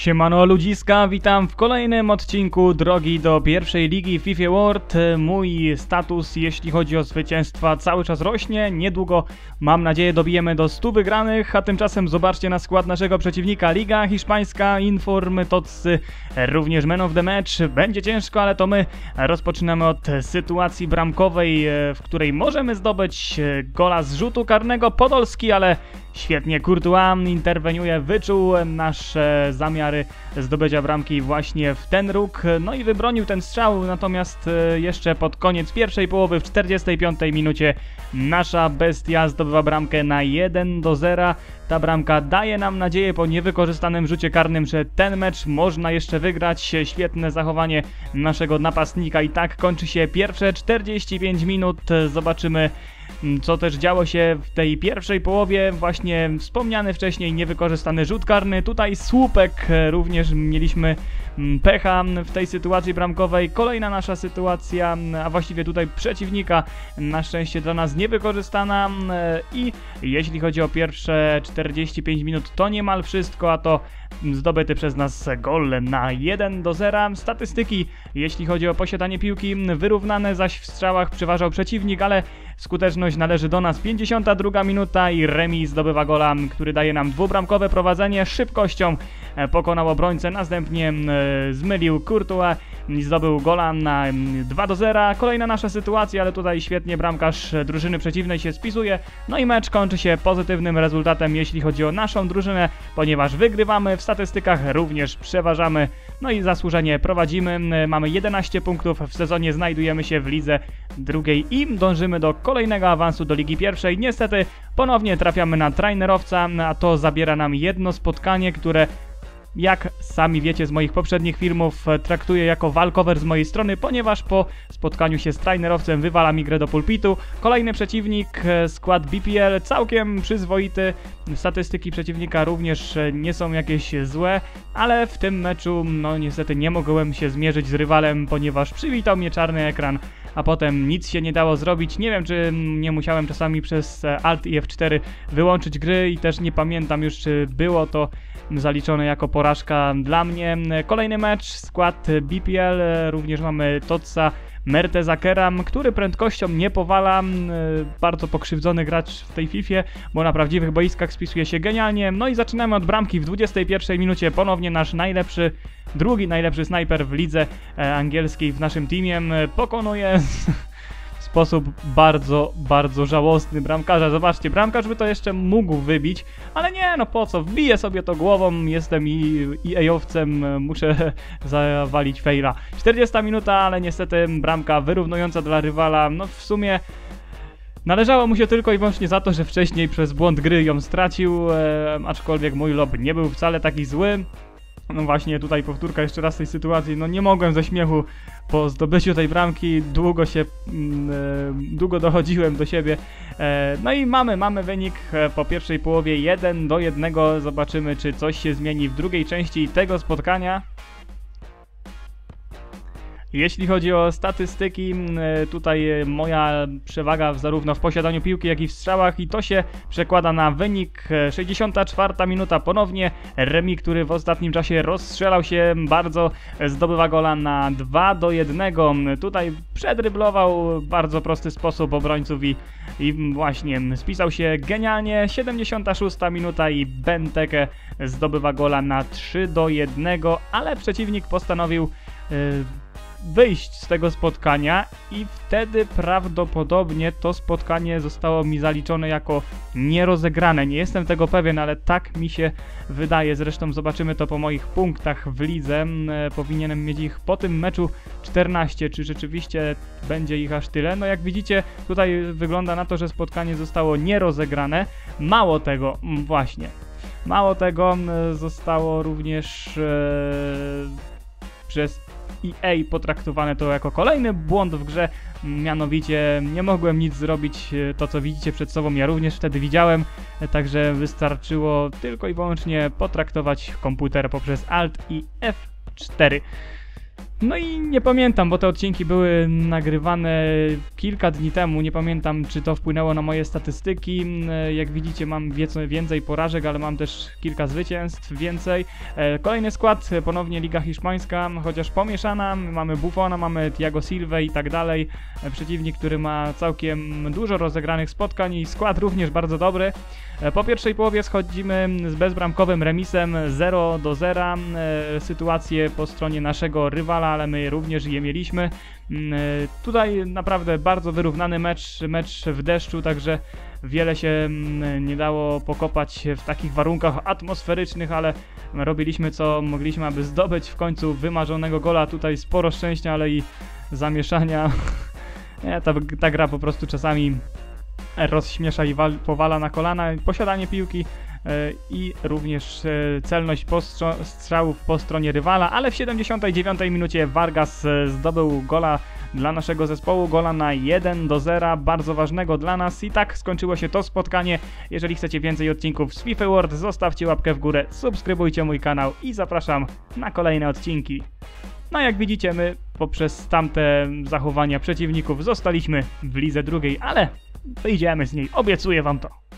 Siemano ludziska, witam w kolejnym odcinku drogi do pierwszej ligi FIFA World. Mój status jeśli chodzi o zwycięstwa cały czas rośnie, niedługo mam nadzieję dobijemy do 100 wygranych, a tymczasem zobaczcie na skład naszego przeciwnika. Liga Hiszpańska, Inform, Tocy, również Man of the Match. Będzie ciężko, ale to my rozpoczynamy od sytuacji bramkowej, w której możemy zdobyć gola z rzutu karnego Podolski, ale Świetnie Courtois interweniuje, wyczuł nasze zamiary zdobycia bramki właśnie w ten róg, no i wybronił ten strzał, natomiast e, jeszcze pod koniec pierwszej połowy w 45 minucie nasza bestia zdobywa bramkę na 1 do 0. Ta bramka daje nam nadzieję po niewykorzystanym rzucie karnym, że ten mecz można jeszcze wygrać. Świetne zachowanie naszego napastnika i tak kończy się pierwsze 45 minut. Zobaczymy co też działo się w tej pierwszej połowie, właśnie wspomniany wcześniej niewykorzystany rzut karny, tutaj słupek e, również mieliśmy mm, pecha w tej sytuacji bramkowej, kolejna nasza sytuacja, a właściwie tutaj przeciwnika, na szczęście dla nas niewykorzystana e, i jeśli chodzi o pierwsze 45 minut to niemal wszystko, a to zdobyty przez nas gol na 1 do 0. Statystyki, jeśli chodzi o posiadanie piłki, wyrównane, zaś w strzałach przeważał przeciwnik, ale skuteczność należy do nas. 52 minuta i remis zdobywa gola, który daje nam dwubramkowe prowadzenie. Szybkością e, pokonał obrońcę, następnie e, zmylił Courtois i zdobył gola na 2 do 0. Kolejna nasza sytuacja, ale tutaj świetnie bramkarz drużyny przeciwnej się spisuje. No i mecz kończy się pozytywnym rezultatem, jeśli chodzi o naszą drużynę, ponieważ wygrywamy w statystykach również przeważamy, no i zasłużenie prowadzimy. Mamy 11 punktów w sezonie, znajdujemy się w lidze drugiej i dążymy do kolejnego awansu do Ligi Pierwszej. Niestety ponownie trafiamy na trainerowca, a to zabiera nam jedno spotkanie, które jak sami wiecie z moich poprzednich filmów, traktuję jako walkover z mojej strony, ponieważ po spotkaniu się z trainerowcem wywala mi grę do pulpitu. Kolejny przeciwnik, e, skład BPL, całkiem przyzwoity. Statystyki przeciwnika również e, nie są jakieś złe, ale w tym meczu, no niestety nie mogłem się zmierzyć z rywalem, ponieważ przywitał mnie czarny ekran a potem nic się nie dało zrobić. Nie wiem, czy nie musiałem czasami przez Alt i F4 wyłączyć gry i też nie pamiętam już, czy było to zaliczone jako porażka dla mnie. Kolejny mecz, skład BPL, również mamy Totsa Mertezakera, który prędkością nie powala, bardzo pokrzywdzony gracz w tej FIFA, bo na prawdziwych boiskach spisuje się genialnie. No i zaczynamy od bramki w 21 minucie, ponownie nasz najlepszy, drugi najlepszy snajper w lidze e, angielskiej w naszym teamie pokonuje sposób bardzo, bardzo żałosny bramkarza. Zobaczcie, bramkarz by to jeszcze mógł wybić, ale nie, no po co, wbiję sobie to głową, jestem i EA-owcem, muszę zawalić faila. 40 minuta, ale niestety bramka wyrównująca dla rywala, no w sumie... Należało mu się tylko i wyłącznie za to, że wcześniej przez błąd gry ją stracił, e, aczkolwiek mój lob nie był wcale taki zły. No właśnie tutaj powtórka jeszcze raz tej sytuacji, no nie mogłem ze śmiechu po zdobyciu tej bramki, długo się, mm, e, długo dochodziłem do siebie. E, no i mamy, mamy wynik e, po pierwszej połowie 1 do 1, zobaczymy czy coś się zmieni w drugiej części tego spotkania. Jeśli chodzi o statystyki, e, tutaj e, moja przewaga zarówno w posiadaniu piłki, jak i w strzałach i to się przekłada na wynik. 64 e, minuta ponownie, Remi, który w ostatnim czasie rozstrzelał się bardzo, zdobywa gola na 2 do 1. Tutaj przedryblował bardzo prosty sposób obrońców i, i właśnie spisał się genialnie. 76 minuta i Benteke zdobywa gola na 3 do 1, ale przeciwnik postanowił wyjść z tego spotkania i wtedy prawdopodobnie to spotkanie zostało mi zaliczone jako nierozegrane. Nie jestem tego pewien, ale tak mi się wydaje. Zresztą zobaczymy to po moich punktach w lidze. E, powinienem mieć ich po tym meczu 14. Czy rzeczywiście będzie ich aż tyle? No jak widzicie, tutaj wygląda na to, że spotkanie zostało nierozegrane. Mało tego, właśnie. Mało tego zostało również e, przez EA potraktowane to jako kolejny błąd w grze, mianowicie nie mogłem nic zrobić, e, to co widzicie przed sobą ja również wtedy widziałem, e, także wystarczyło tylko i wyłącznie potraktować komputer poprzez Alt i F4. No i nie pamiętam, bo te odcinki były nagrywane kilka dni temu. Nie pamiętam, czy to wpłynęło na moje statystyki. E, Jak widzicie, mam więcej porażek, ale mam też kilka zwycięstw więcej. E, Kolejny skład, e, ponownie Liga Hiszpańska, chociaż pomieszana. Mamy Buffona, mamy Thiago Silva i tak dalej. Przeciwnik, który ma całkiem dużo rozegranych spotkań i skład również bardzo dobry. Po pierwszej połowie schodzimy z bezbramkowym remisem 0 do 0. E, Sytuację po stronie naszego rywala, ale my również je mieliśmy. Mm, e, Tutaj naprawdę bardzo wyrównany mecz, mecz w deszczu, także wiele się mm, nie dało pokopać w takich warunkach atmosferycznych, ale robiliśmy co mogliśmy, aby zdobyć w końcu wymarzonego gola. Tutaj sporo szczęścia, ale i zamieszania. Ta, ta gra po prostu czasami rozśmiesza i wal, powala na kolana. Posiadanie piłki i również e, celność strzałów po stronie rywala, ale w 79 minucie Vargas e, zdobył gola dla naszego zespołu, gola na 1 do 0, bardzo ważnego dla nas i tak skończyło się to spotkanie. Jeżeli chcecie więcej odcinków z FIFA World, zostawcie łapkę w górę, subskrybujcie mój kanał i zapraszam na kolejne odcinki. No jak widzicie, my poprzez tamte zachowania przeciwników zostaliśmy w lidze drugiej, ale wyjdziemy z niej, obiecuję wam to.